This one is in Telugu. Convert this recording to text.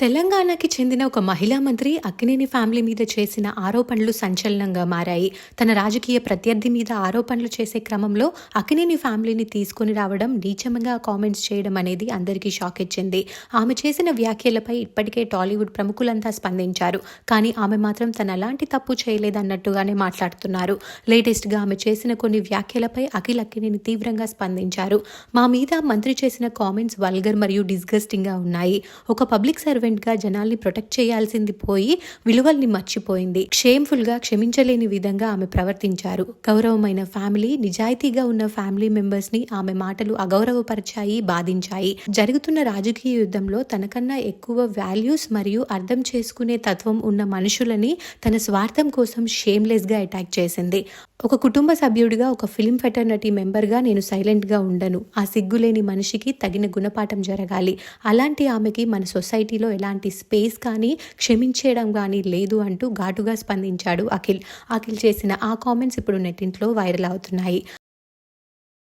తెలంగాణకి చెందిన ఒక మహిళా మంత్రి అక్కినేని ఫ్యామిలీ మీద చేసిన ఆరోపణలు సంచలనంగా మారాయి. తన రాజకీయ ప్రత్యర్థి మీద ఆరోపణలు చేసే క్రమంలో అక్కినేని ఫ్యామిలీని తీసుకొని రావడం నీచంగా కామెంట్స్ చేయడం అనేది అందరికీ షాక్ ఇచ్చింది. ఆమె చేసిన వ్యాఖ్యలపై ఇప్పటికే టాలీవుడ్ ప్రముఖులంతా స్పందించారు. కానీ ఆమె మాత్రం తన అలాంటి తప్పు చేయలేదన్నట్టుగానే మాట్లాడుతున్నారు. లేటెస్ట్గా ఆమె చేసిన కొన్ని వ్యాఖ్యలపై అఖిల్ అక్కినేని తీవ్రంగా స్పందించారు. మా మీద మంత్రి చేసిన కామెంట్స్ వల్గర్ మరియు డిస్గస్టింగ్గా ఉన్నాయి. ఒక పబ్లిక్ సర్వెంట్గా జనాల్ని ప్రొటెక్ట్ చేయాల్సింది పోయి విలువల్ని మర్చిపోయింది. క్షేమ్ఫుల్గా క్షమించలేని విధంగా ఆమె ప్రవర్తించారు. గౌరవమైన ఫ్యామిలీ నిజాయితీగా ఉన్న ఫ్యామిలీ మెంబర్స్ని ఆమె మాటలు అగౌరవపరిచాయి బాధించాయి. జరుగుతున్న రాజకీయ యుద్ధంలో తనకన్నా ఎక్కువ వాల్యూస్ మరియు అర్థం చేసుకునే తత్వం ఉన్న మనుషులని తన స్వార్థం కోసం షేమ్లెస్గా అటాక్ చేసింది. ఒక కుటుంబ సభ్యుడిగా ఒక ఫిల్మ్ ఫెటర్నటీ మెంబర్గా నేను సైలెంట్గా ఉండను. ఆ సిగ్గులేని మనిషికి తగిన గుణపాఠం జరగాలి. అలాంటి ఆమెకి మన సొసైటీలో ఎలాంటి స్పేస్ కానీ క్షమించేయడం కానీ లేదు అంటూ ఘాటుగా స్పందించాడు అఖిల్. అఖిల్ చేసిన ఆ కామెంట్స్ ఇప్పుడు నెట్టింట్లో వైరల్ అవుతున్నాయి.